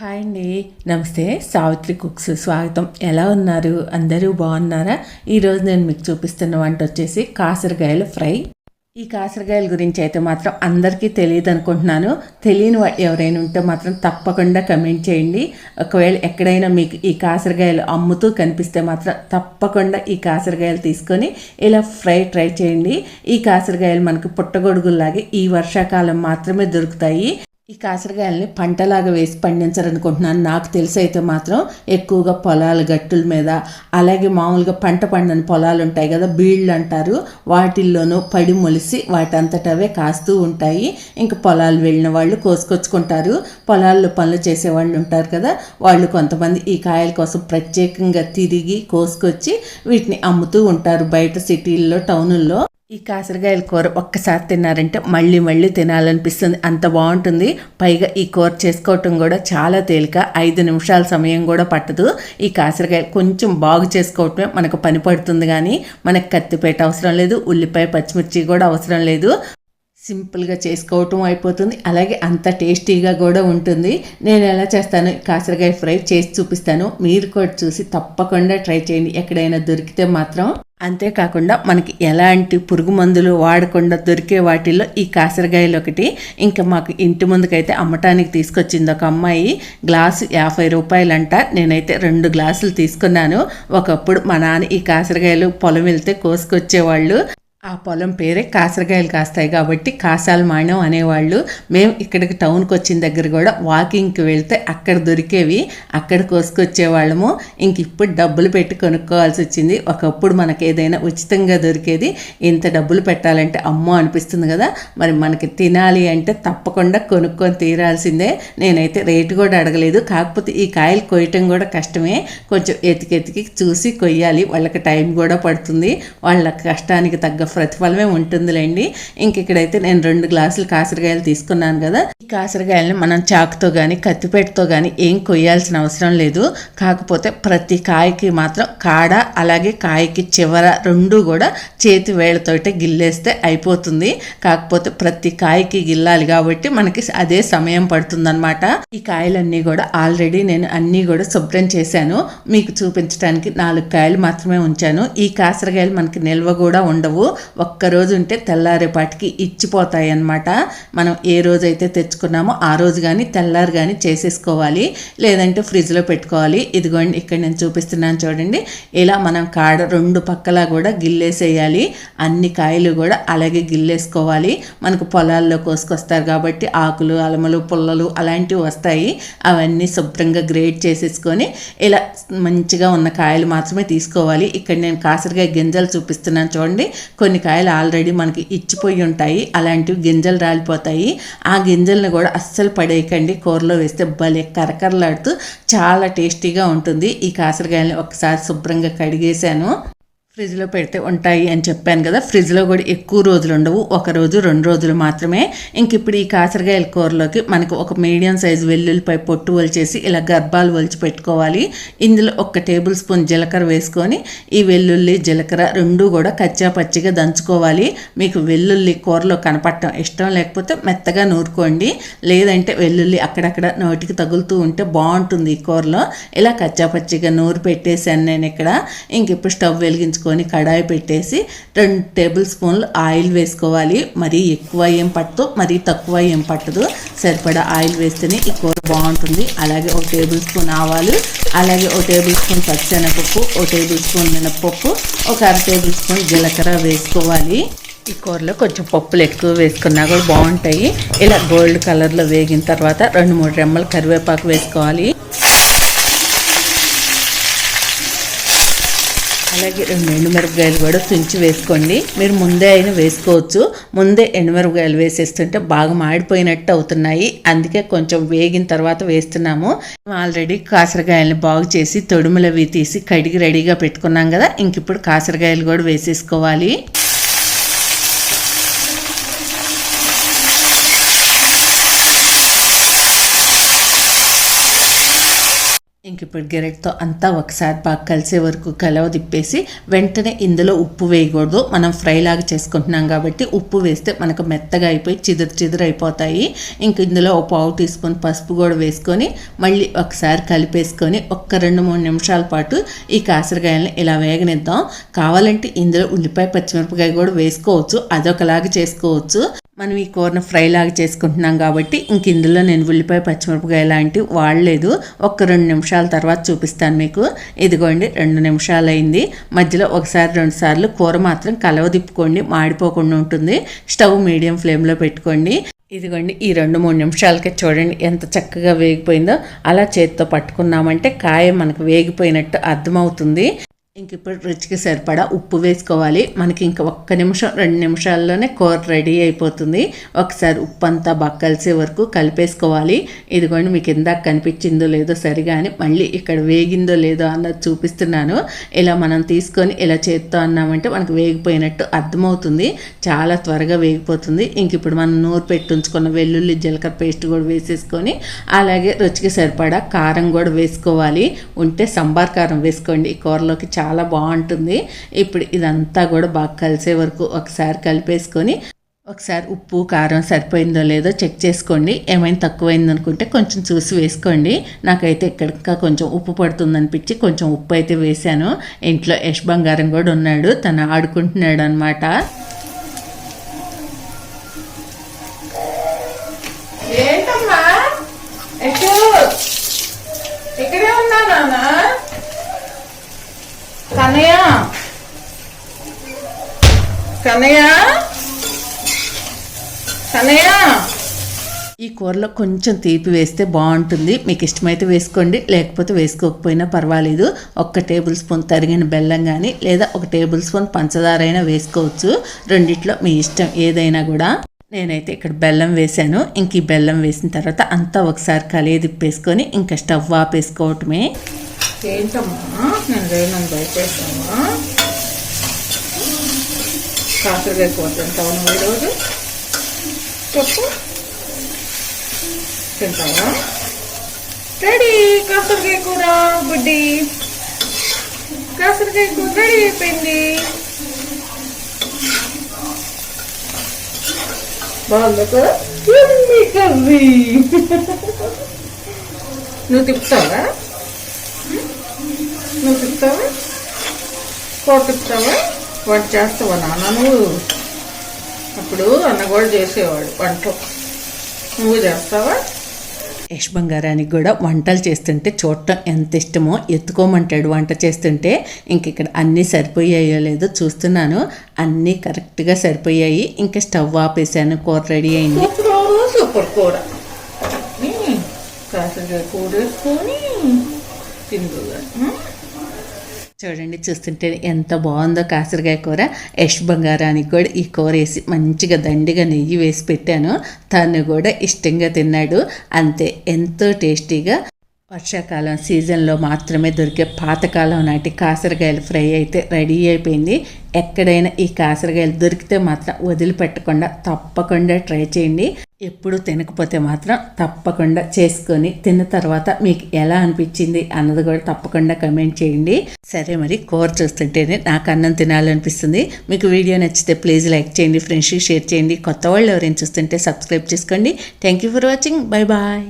Hi అండి. నమస్తే Savitri cooks స్వాగతం. ఎలా ఉన్నారు? అందరూ బాగున్నారా? ఈరోజు నేను మీకు చూపిస్తున్న వంట వచ్చేసి కాసరకాయల ఫ్రై. ఈ కాసరకాయల గురించి అయితే మాత్రం అందరికీ తెలియదు అనుకుంటున్నాను. తెలియని ఎవరైనా ఉంటే మాత్రం తప్పకుండా కమెంట్ చేయండి. ఒకవేళ ఎక్కడైనా మీకు ఈ కాసరకాయలు అమ్ముతూ కనిపిస్తే మాత్రం తప్పకుండా ఈ కాసరకాయలు తీసుకొని ఇలా ఫ్రై ట్రై చేయండి. ఈ కాసరకాయలు మనకు పుట్టగొడుగుల్లాగే ఈ వర్షాకాలం మాత్రమే దొరుకుతాయి. ఈ కాసరకాయల్ని పంటలాగా వేసి పండించారనుకుంటున్నాను. నాకు తెలిసి అయితే మాత్రం ఎక్కువగా పొలాల గట్టుల మీద అలాగే మామూలుగా పంట పండని పొలాలు ఉంటాయి కదా బీళ్ళు అంటారు. వాటిల్లోనూ పడి మొలిసి వాటంతటవే కాస్తూ ఉంటాయి. ఇంకా పొలాలు వెళ్ళిన వాళ్ళు కోసుకొచ్చుకుంటారు. పొలాల్లో పనులు చేసే వాళ్ళు ఉంటారు కదా వాళ్ళు కొంతమంది ఈ కాయల కోసం ప్రత్యేకంగా తిరిగి కోసుకొచ్చి వీటిని అమ్ముతూ ఉంటారు బయట సిటీల్లో టౌనుల్లో. ఈ కాసరకాయల కూర ఒక్కసారి తిన్నారంటే మళ్ళీ మళ్ళీ తినాలనిపిస్తుంది. అంత బాగుంటుంది. పైగా ఈ కూర చేసుకోవటం కూడా చాలా తేలిక. ఐదు నిమిషాల సమయం కూడా పట్టదు. ఈ కాసరకాయ కొంచెం బాగు చేసుకోవటమే మనకు పని పడుతుంది కానీ మనకు కత్తిపేట అవసరం లేదు. ఉల్లిపాయ పచ్చిమిర్చి కూడా అవసరం లేదు. సింపుల్గా చేసుకోవటం అయిపోతుంది. అలాగే అంత టేస్టీగా కూడా ఉంటుంది. నేను ఎలా చేస్తాను? కాసరకాయ ఫ్రై చేసి చూపిస్తాను. మీరు కూడా చూసి తప్పకుండా ట్రై చేయండి. ఎక్కడైనా దొరికితే మాత్రం. అంతేకాకుండా మనకి ఎలాంటి పురుగు మందులు వాడకుండా దొరికే వాటిల్లో ఈ కాసరకాయలు ఒకటి. ఇంకా మాకు ఇంటి ముందుకైతే అమ్మటానికి తీసుకొచ్చింది ఒక అమ్మాయి. గ్లాసు యాభై రూపాయలంట. నేనైతే రెండు గ్లాసులు తీసుకున్నాను. ఒకప్పుడు మా నాన్న ఈ కాసరకాయలు పొలం వెళ్తే కోసుకొచ్చేవాళ్ళు. ఆ పొలం పేరే కాసరకాయలు కాస్తాయి కాబట్టి కాసాల మాణం అనేవాళ్ళు. మేము ఇక్కడికి టౌన్కి వచ్చిన దగ్గర కూడా వాకింగ్కి వెళ్తే అక్కడ దొరికేవి అక్కడ కోసుకొచ్చేవాళ్ళము. ఇంక ఇప్పుడు డబ్బులు పెట్టి కొనుక్కోవాల్సి వచ్చింది. ఒకప్పుడు మనకి ఏదైనా ఉచితంగా దొరికేది ఇంత డబ్బులు పెట్టాలంటే అమ్మో అనిపిస్తుంది కదా. మరి మనకి తినాలి అంటే తప్పకుండా కొనుక్కొని తీరాల్సిందే. నేనైతే రేటు కూడా అడగలేదు. కాకపోతే ఈ కాయలు కొయ్యటం కూడా కష్టమే. కొంచెం ఎతికెతికి చూసి కొయ్యాలి. వాళ్ళకి టైం కూడా పడుతుంది. వాళ్ళ కష్టానికి తగ్గ ప్రతిఫలమే ఉంటుందిలేండి. ఇంక ఇక్కడైతే నేను రెండు గ్లాసులు కాసరకాయలు తీసుకున్నాను కదా. ఈ కాసరకాయలని మనం చాకుతో కానీ కత్తిపేటతో కానీ ఏం కొయ్యాల్సిన అవసరం లేదు. కాకపోతే ప్రతి కాయకి మాత్రం కాడ అలాగే కాయకి చివర రెండు కూడా చేతి వేళ్ళతోటే గిల్లేస్తే అయిపోతుంది. కాకపోతే ప్రతి కాయకి గిల్లాలి కాబట్టి మనకి అదే సమయం పడుతుందన్నమాట. ఈ కాయలన్నీ కూడా ఆల్రెడీ నేను అన్నీ కూడా శుభ్రం చేశాను. మీకు చూపించడానికి నాలుగు కాయలు మాత్రమే ఉంచాను. ఈ కాసరకాయలు మనకి నిల్వ కూడా ఉండవు. ఒక్క రోజు ఉంటే తెల్లారేపాటికి ఇచ్చిపోతాయి అన్నమాట మనం ఏ రోజు అయితే తెచ్చుకున్నామో ఆ రోజు కానీ తెల్లారు కానీ చేసేసుకోవాలి. లేదంటే ఫ్రిడ్జ్లో పెట్టుకోవాలి. ఇదిగోండి ఇక్కడ నేను చూపిస్తున్నాను చూడండి. ఇలా మనం కాడ రెండు పక్కలా కూడా గిల్లేసేయాలి. అన్ని కాయలు కూడా అలాగే గిల్లేసుకోవాలి. మనకు పొలాల్లో కోసుకొస్తారు కాబట్టి ఆకులు అలమలు పుల్లలు అలాంటివి వస్తాయి. అవన్నీ శుభ్రంగా గ్రేడ్ చేసేసుకొని ఇలా మంచిగా ఉన్న కాయలు మాత్రమే తీసుకోవాలి. ఇక్కడ నేను కాసరిగా గింజలు చూపిస్తున్నాను చూడండి. కొన్ని కాయలు ఆల్రెడీ మనకి ఇచ్చిపోయి ఉంటాయి. అలాంటివి గింజలు రాలిపోతాయి. ఆ గింజల్ని కూడా అస్సలు పడేయకండి. కూరలో వేస్తే భలే కరకరలాడుతూ చాలా టేస్టీగా ఉంటుంది. ఈ కాసరకాయలని ఒకసారి శుభ్రంగా కడిగేశాను. ఫ్రిడ్జ్లో పెడితే ఉంటాయి అని చెప్పాను కదా ఫ్రిడ్జ్లో కూడా ఎక్కువ రోజులు ఉండవు. ఒక రోజు రెండు రోజులు మాత్రమే. ఇంక ఇప్పుడు ఈ కాసరకాయల కూరలోకి మనకు ఒక మీడియం సైజు వెల్లుల్లిపై పొట్టు వలిచేసి ఇలా గర్భాలు వలిచి పెట్టుకోవాలి. ఇందులో ఒక టేబుల్ స్పూన్ జీలకర్ర వేసుకొని ఈ వెల్లుల్లి జీలకర్ర రెండు కూడా కచ్చా పచ్చిగా దంచుకోవాలి. మీకు వెల్లుల్లి కూరలో కనపడటం ఇష్టం లేకపోతే మెత్తగా నూరుకోండి. లేదంటే వెల్లుల్లి అక్కడక్కడ నోటికి తగులుతూ ఉంటే బాగుంటుంది ఈ కూరలో. ఇలా కచ్చా పచ్చిగా నూరు పెట్టేశాను నేను ఇక్కడ. ఇంక ఇప్పుడు స్టవ్ తీసుకొని కడాయి పెట్టేసి రెండు టేబుల్ స్పూన్లు ఆయిల్ వేసుకోవాలి. మరీ ఎక్కువ ఏం పట్టదు మరీ తక్కువ ఏం పట్టదు. సరిపడా ఆయిల్ వేస్తేనే ఈ కూర బాగుంటుంది. అలాగే ఒక టేబుల్ స్పూన్ ఆవాలు అలాగే ఒక టేబుల్ స్పూన్ పచ్చెనపప్పు ఒక టేబుల్ స్పూన్ మినపప్పు ఒక అర టేబుల్ స్పూన్ జీలకర్ర వేసుకోవాలి. ఈ కూరలో కొంచెం పప్పులు ఎక్కువ వేసుకున్నా కూడా బాగుంటాయి. ఇలా గోల్డ్ కలర్లో వేగిన తర్వాత రెండు మూడు రెమ్మలు కరివేపాకు వేసుకోవాలి. అలాగే రెండు ఎండుమిరపకాయలు కూడా తుంచి వేసుకోండి. మీరు ముందే అయినా వేసుకోవచ్చు. ముందే ఎండుమిరపకాయలు వేసేస్తుంటే బాగా మాడిపోయినట్టు అవుతున్నాయి. అందుకే కొంచెం వేగిన తర్వాత వేస్తున్నాము. ఆల్రెడీ కాసరకాయలని బాగు చేసి తొడుములవి తీసి కడిగి రెడీగా పెట్టుకున్నాం కదా. ఇంక ఇప్పుడు కాసరకాయలు కూడా వేసేసుకోవాలి. ఇప్పుడు గెరెట్తో అంతా ఒకసారి బాగా కలిసే వరకు కలవ తిప్పేసి వెంటనే ఇందులో ఉప్పు వేయకూడదు. మనం ఫ్రైలాగా చేసుకుంటున్నాం కాబట్టి ఉప్పు వేస్తే మనకు మెత్తగా అయిపోయి చిదురు చిదురు అయిపోతాయి. ఇంక ఇందులో ఒక పావు టీ స్పూన్ పసుపు కూడా వేసుకొని మళ్ళీ ఒకసారి కలిపేసుకొని ఒక్క రెండు మూడు నిమిషాల పాటు ఈ కాసరకాయలని ఇలా వేగనిద్దాం. కావాలంటే ఇందులో ఉల్లిపాయ పచ్చిమిరపకాయ కూడా వేసుకోవచ్చు. అదొకలాగా చేసుకోవచ్చు. మనం ఈ కూరను ఫ్రైలాగా చేసుకుంటున్నాం కాబట్టి ఇంక ఇందులో నేను ఉల్లిపాయ పచ్చిమిరపకాయ లాంటివి వాడలేదు. ఒక్క రెండు నిమిషాల తర్వాత చూపిస్తాను మీకు. ఇదిగోండి రెండు నిమిషాలు అయింది మధ్యలో ఒకసారి రెండు సార్లు కూర మాత్రం కలవ దిప్పుకోండి మాడిపోకుండా ఉంటుంది. స్టవ్ మీడియం ఫ్లేమ్లో పెట్టుకోండి. ఇదిగోండి ఈ రెండు మూడు నిమిషాలకే చూడండి ఎంత చక్కగా వేగిపోయిందో. అలా చేతితో పట్టుకున్నామంటే కాయ మనకు వేగిపోయినట్టు అర్థమవుతుంది. ఇంక ఇప్పుడు రుచికి సరిపడా ఉప్పు వేసుకోవాలి. మనకి ఇంక ఒక్క నిమిషం రెండు నిమిషాల్లోనే కూర రెడీ అయిపోతుంది. ఒకసారి ఉప్పు అంతా బక్కలిసే వరకు కలిపేసుకోవాలి. ఇదిగోండి మీకు ఇందాక కనిపించిందో లేదో సరిగా అని మళ్ళీ ఇక్కడ వేగిందో లేదో అన్నది చూపిస్తున్నాను. ఇలా మనం తీసుకొని ఇలా చేత్తో అన్నామంటే మనకు వేగిపోయినట్టు అర్థమవుతుంది. చాలా త్వరగా వేగిపోతుంది. ఇంక ఇప్పుడు మనం నూరు పెట్టి ఉంచుకున్న వెల్లుల్లి జీలకర్ర పేస్ట్ కూడా వేసేసుకొని అలాగే రుచికి సరిపడా కారం కూడా వేసుకోవాలి. ఉంటే సంబార్ కారం వేసుకోండి ఈ కూరలోకి. చాలా చాలా బాగుంటుంది. ఇప్పుడు ఇదంతా కూడా బాగా కలిసే వరకు ఒకసారి కలిపేసుకొని ఒకసారి ఉప్పు కారం సరిపోయిందో లేదో చెక్ చేసుకోండి. ఏమైనా తక్కువైంది అనుకుంటే కొంచెం చూసి వేసుకోండి. నాకైతే ఇక్కడ కొంచెం ఉప్పు పడుతుంది అనిపించి కొంచెం ఉప్పు అయితే వేశాను. ఇంట్లో యష్ బంగారం కూడా ఉన్నాడు. తను ఆడుకుంటున్నాడు అనమాట కన్నయ్య కన్నయ్య ఈ కూరలో కొంచెం తీపి వేస్తే బాగుంటుంది. మీకు ఇష్టమైతే వేసుకోండి లేకపోతే వేసుకోకపోయినా పర్వాలేదు. ఒక్క టేబుల్ స్పూన్ తరిగిన బెల్లం కానీ లేదా ఒక టేబుల్ స్పూన్ పంచదార అయినా వేసుకోవచ్చు. రెండిట్లో మీ ఇష్టం ఏదైనా కూడా. నేనైతే ఇక్కడ బెల్లం వేసాను ఇంక ఈ బెల్లం వేసిన తర్వాత అంతా ఒకసారి కలియ తిప్పేసుకొని ఇంకా స్టవ్ ఆపేసుకోవటమే. ఏంటమ్మా? నేను దయచేసామా కాకరకాయ కూర తింటావా నువ్వు ఈరోజు? చెప్పు. తింటావా? రెడీ. కాకరకాయ కూర బుడ్డి కాకరకాయ కూర రెడీ అయిపోయింది. బాగుంది కూర? కర్రీ? నువ్వు తిప్పుతావా? నువ్వు తిప్పుతావా? కూర తిప్పుతావా? వంట చేస్తావా నాన్న నువ్వు అప్పుడు అన్న కూడా చేసేవాడు వంట. నువ్వు చేస్తావా? యశ్ బంగారానికి కూడా వంటలు చేస్తుంటే చూడటం ఎంత ఇష్టమో ఎత్తుకోమంటాడు వంట చేస్తుంటే. ఇంక ఇక్కడ అన్నీ సరిపోయాయో లేదో చూస్తున్నాను. అన్నీ కరెక్ట్గా సరిపోయాయి. ఇంకా స్టవ్ ఆపేసాను కూర రెడీ అయింది. సూపర్ సూపర్ కూర. కాసరికాయ కూర వేసుకొని తిందుగా చూడండి చూస్తుంటే ఎంత బాగుందో కాసరకాయ కూర. యష్ బంగారానికి కూడా ఈ కూర వేసి మంచిగా దండిగా నెయ్యి వేసి పెట్టాను. తను కూడా ఇష్టంగా తిన్నాడు. అంతే ఎంతో టేస్టీగా వర్షాకాలం సీజన్లో మాత్రమే దొరికే పాతకాలం నాటి కాసరకాయలు ఫ్రై అయితే రెడీ అయిపోయింది. ఎక్కడైనా ఈ కాసరకాయలు దొరికితే మాత్రం వదిలిపెట్టకుండా తప్పకుండా ట్రై చేయండి. ఎప్పుడు తినకపోతే మాత్రం తప్పకుండా చేసుకొని తిన్న తర్వాత మీకు ఎలా అనిపించింది అన్నది కూడా తప్పకుండా కమెంట్ చేయండి. సరే మరి కూర చూస్తుంటేనే నాకు అన్నం తినాలనిపిస్తుంది. మీకు వీడియో నచ్చితే ప్లీజ్ లైక్ చేయండి ఫ్రెండ్స్కి షేర్ చేయండి. కొత్త వాళ్ళు ఎవరైనా చూస్తుంటే సబ్స్క్రైబ్ చేసుకోండి. Thank you for watching. Bye bye.